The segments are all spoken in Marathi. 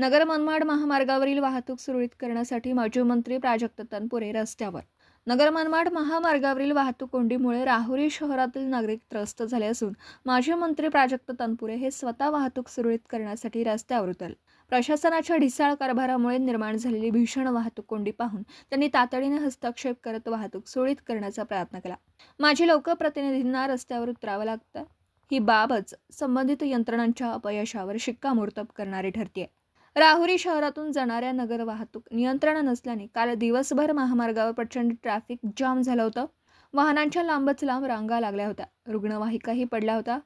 नगर मनमाड महामार्गावरील वाहतूक सुरळीत करण्यासाठी माजी मंत्री प्राजक्त तनपुरे रस्त्यावर. नगर मनमाड महामार्गावरील वाहतूक कोंडीमुळे राहुरी शहरातील नागरिक त्रस्त झाले असून माजी मंत्री प्राजक्त तनपुरे हे स्वतः वाहतूक सुरळीत करण्यासाठी रस्त्यावर उतरले. प्रशासनाच्या ढिसाळ कारभारामुळे निर्माण झालेली भीषण वाहतूक कोंडी पाहून त्यांनी तातडीने हस्तक्षेप करत वाहतूक सुरळीत करण्याचा प्रयत्न केला. माजी लोकप्रतिनिधींना रस्त्यावर उतरावं लागतं. ही बाबच संबंधित यंत्रणांच्या अपयशावर शिक्कामोर्तब करणारी ठरते राहुरी शहरातून जाणाऱ्या नगर वाहतूक नियंत्रण नसल्याने काल दिवसभर महामार्गावर प्रचंड ट्रॅफिक जाम झालं होतं. वाहनांच्या लांबच लांब रांगा लागल्या होत्या. रुग्णवाहिकाही पडल्या होत्या.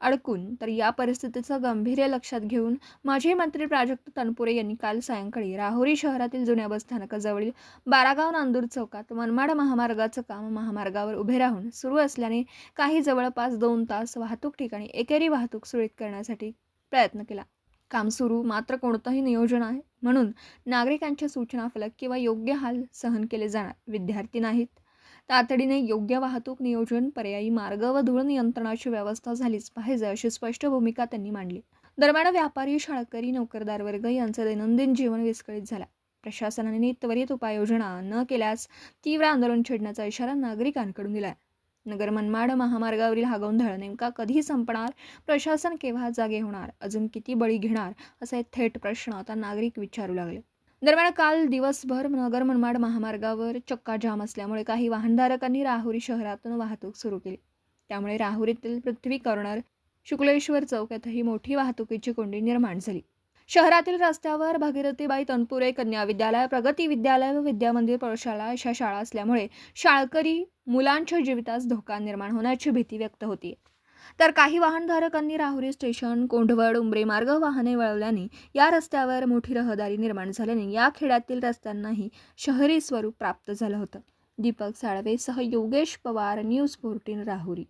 अडकून तर या परिस्थितीचं गांभीर्य लक्षात घेऊन माजी मंत्री प्राजक्त तनपुरे यांनी काल सायंकाळी राहुरी शहरातील जुन्या बसस्थानकाजवळील बारागाव नांदूर चौकात मनमाड महामार्गाचं काम महामार्गावर उभे राहून सुरू असल्याने काही जवळपास दोन तास वाहतूक ठिकाणी एकेरी वाहतूक सुरळीत करण्यासाठी प्रयत्न केला. काम सुरू मात्र कोणतंही नियोजन आहे. म्हणून नागरिकांच्या सूचना फलक किंवा योग्य हाल सहन केले जाणार. विद्यार्थी नाहीत. तातडीने योग्य वाहतूक नियोजन पर्यायी मार्ग व धूळ नियंत्रणाची व्यवस्था झालीच पाहिजे अशी स्पष्ट भूमिका त्यांनी मांडली. दरम्यान व्यापारी शाळकरी नोकरदार वर्ग यांचं दैनंदिन जीवन विस्कळीत झाला. प्रशासनाने त्वरित उपाययोजना न केल्यास तीव्र आंदोलन छेडण्याचा इशारा नागरिकांकडून दिलाय. नगर मनमाड महामार्गावरील हा गोंधळ नेमका कधी संपणार? प्रशासन केव्हा जागे होणार? अजून किती बळी घेणार? असे थेट प्रश्न आता नागरिक विचारू लागले. दरम्यान काल दिवसभर नगर मनमाड महामार्गावर चक्का जाम असल्यामुळे काही वाहनधारकांनी राहुरी शहरातून वाहतूक सुरू केली. त्यामुळे राहुरीतील पृथ्वी कॉर्नर शुक्लेश्वर चौकातही मोठी वाहतुकीची कोंडी निर्माण झाली. शहरातील रस्त्यावर भागीरथीबाई तनपुरे कन्या विद्यालय प्रगती विद्यालय व विद्यामंदिर प्रशाला अशा शाळा असल्यामुळे शाळकरी मुलांच्या जीवितास धोका निर्माण होण्याची भीती व्यक्त होती. तर काही वाहनधारकांनी राहुरी स्टेशन कोंढवड उंबरे मार्ग वाहने वळवल्याने या रस्त्यावर मोठी रहदारी निर्माण झाल्याने या खेड्यातील रस्त्यांनाही शहरी स्वरूप प्राप्त झालं होतं. दीपक साळवे सह योगेश पवार न्यूज फोर्टीन राहुरी.